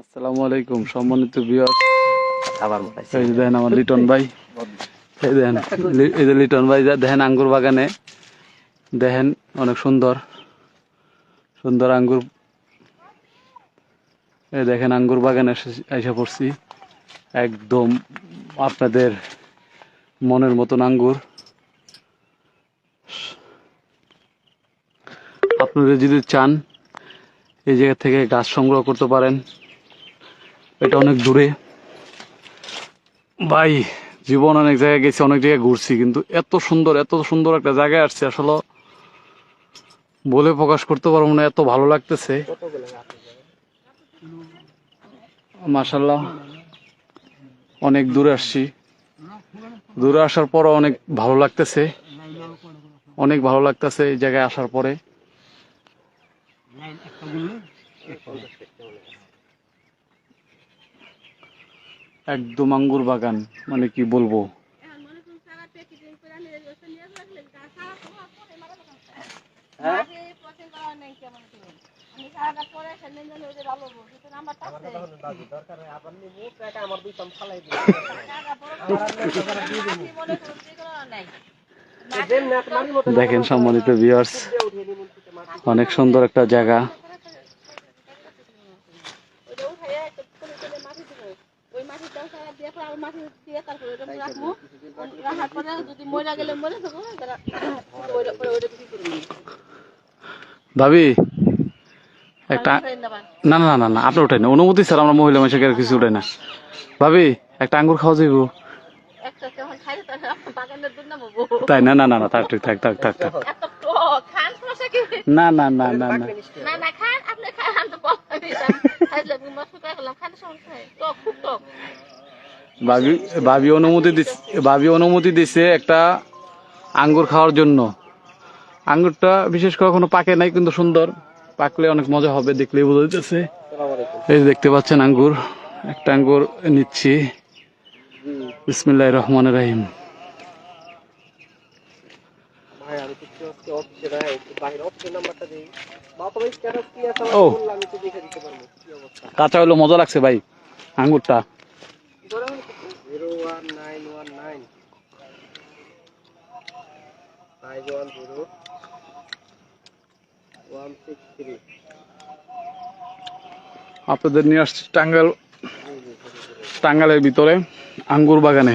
আসসালামু আলাইকুম সম্মানিত বিয়ার আবার এই যে দেখেন আমার লিটন ভাই। এই দেখেন এই যে লিটন ভাই যা দেখেন আঙ্গুর বাগানে দেখেন অনেক সুন্দর সুন্দর আঙ্গুর। এই দেখেন আঙ্গুর বাগানে এসে পড়ছি। একদম আপনাদের মনের মতন আঙ্গুর। আপনারা যদি চান এই জায়গা থেকে গাছ সংগ্রহ করতে পারেন। এটা অনেক দূরে। ভাই, জীবন অনেক জায়গায় গেছি, অনেক জায়গায় ঘুরছি, কিন্তু এত সুন্দর এত সুন্দর একটা জায়গায় আসছে, আসলে বলে প্রকাশ করতে পারব না, এত ভালো লাগতেছে। মাসাল্লাহ অনেক দূরে আসছি। দূরে আসার পরও অনেক ভালো লাগতেছে, অনেক ভালো লাগতেছে এই জায়গায় আসার পরে। একদম আঙ্গুর বাগান মানে কি বলব? দেখেন সম্মানিত ভিউয়ার্স অনেক সুন্দর একটা জায়গা। ভাবি একটা না না না না না আপনি উঠাই না অনুমতি স্যার আমরা মহিলা মানুষকে আর কিছু উঠাই না ভাবি একটা আঙ্গুর খাওয়া যাইব তাই না না না না থাক থাক থাক থাক থাক থাক না না না না না না না খান আপনি খান তো ভাবি ভাবি অনুমতি দিচ্ছে ভাবি অনুমতি দিছে একটা আঙ্গুর খাওয়ার জন্য। আঙ্গুরটা বিশেষ করে এখনও পাকে নাই কিন্তু সুন্দর। পাকলে অনেক মজা হবে দেখলেই বোঝা যাচ্ছে এই দেখতে পাচ্ছেন আঙ্গুর একটা আঙ্গুর নিচ্ছি। বিসমিল্লাহ রহমান রাহিম। ভাই আমি কিছু অফিসে অফিসের নাম্বারটা দিই। ও। কাঁচা হলো মজা লাগছে ভাই আঙ্গুরটা। আপনাদের নিয়ে আসছি টাঙ্গাল টাঙ্গালের ভিতরে আঙ্গুর বাগানে।